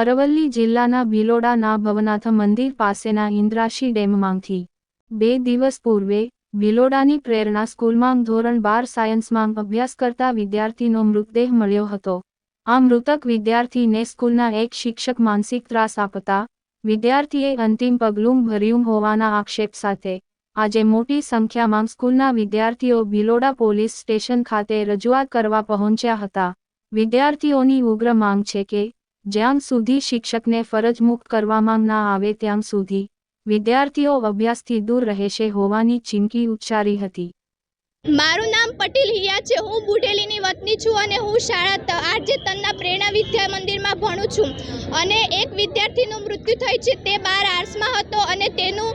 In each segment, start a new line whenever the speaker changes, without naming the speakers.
અરવલ્લી જિલ્લાના ભિલોડાના ભવનાથ મંદિર પાસેના ઇન્દ્રાશી ડેમમાંથી. બે દિવસ પૂર્વે, ભિલોડાની પ્રેરણા સ્કૂલમાં ધોરણ બાર સાયન્સમાં અભ્યાસ કરતા વિદ્યાર્થીનો મૃતદેહ મળ્યો હતો. આ મૃતક વિદ્યાર્થીને સ્કૂલના એક શિક્ષક માનસિક ત્રાસ આપતા, વિદ્યાર્થીએ અંતિમ પગલું ભર્યું હોવાના આક્ષેપ સાથે, આજે મોટી સંખ્યામાં સ્કૂલના વિદ્યાર્થીઓ ભિલોડા પોલીસ સ્ટેશન ખાતે રજૂઆત કરવા પહોંચ્યા હતા. વિદ્યાર્થીઓની ઉગ્ર માંગ છે કે જ્યાં સુધી શિક્ષકને ફરજ મુક્ત કરવામાં ના આવે ત્યાં સુધી વિદ્યાર્થીઓ અભ્યાસથી દૂર રહેશે હોવાની ચીમકી ઉચ્ચારી હતી.
મારું નામ પટેલ હિયા છે. હું બુઢેલીની વતની છું અને હું શાળા આરજે તન્ના પ્રેરણા વિદ્યા મંદિરમાં ભણું છું. અને એક વિદ્યાર્થીનું મૃત્યુ થયું છે તે બાર આર્ટ્સમાં હતો અને તેનું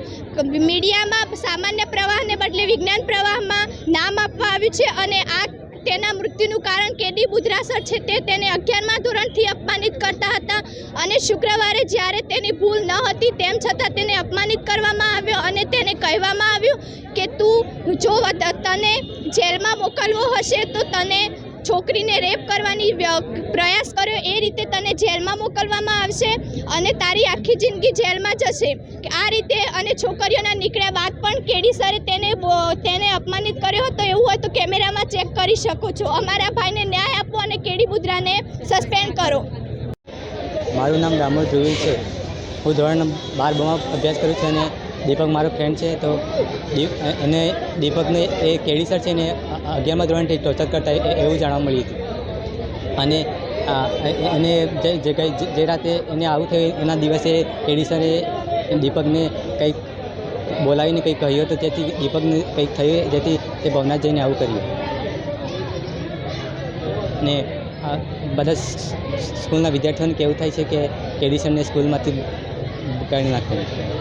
મીડિયામાં સામાન્ય પ્રવાહને બદલે વિજ્ઞાન પ્રવાહમાં નામ આપવા આવ્યું છે અને આ તેના મૃત્યુનું કારણ કેડી બુજરાસર છે તે તેને અગિયારમા ધોરણથી અપમાનિત કરતા હતા અને શુક્રવારે જ્યારે તેની ભૂલ ન હતી તેમ છતાં તેને અપમાનિત કરવામાં આવ્યો અને તેને કહેવામાં આવ્યું કે તું જો તને જેલમાં મોકલવો હશે તો તને છોકરીને રેપ કરવાની પ્રયાસ કર્યો, એ રીતે તને જેલમાં મોકલવામાં આવશે અને તારી આખી જિંદગી જેલમાં જશે. આ રીતે અને છોકરીઓના નીકળ્યા બાદ પણ કેડી સરે તેને તેને અપમાનિત કર્યો હતો. એવું હોય તો કેમેરામાં ચેક કરી શકો છો. અમારા ભાઈને ન્યાય આપો અને કેડી બુદ્રાને સસ્પેન્ડ કરો.
મારું નામ દામોદ ધ્રુવીલ છે. હું ધોરણ બાર બમાં અભ્યાસ કરું છું અને દીપક મારો ફ્રેન્ડ છે. તો એને દીપકને એ કેડી સર છે ને અગિયારમા ધોરણથી ટોર્ચર કરતા એવું જાણવા મળ્યું હતું. અને એને જે કંઈ જે- રાતે એને આવું થયું, એના દિવસે કેડી દીપકને કંઈક બોલાવીને કંઈક કહ્યું હતું તેથી દીપકને કંઈક થયું, જેથી તે ભવનાથ જઈને આવું કર્યું. ને બધા સ્કૂલના વિદ્યાર્થીઓને કેવું થાય છે કે કેડી સ્કૂલમાંથી કાઢી નાખવું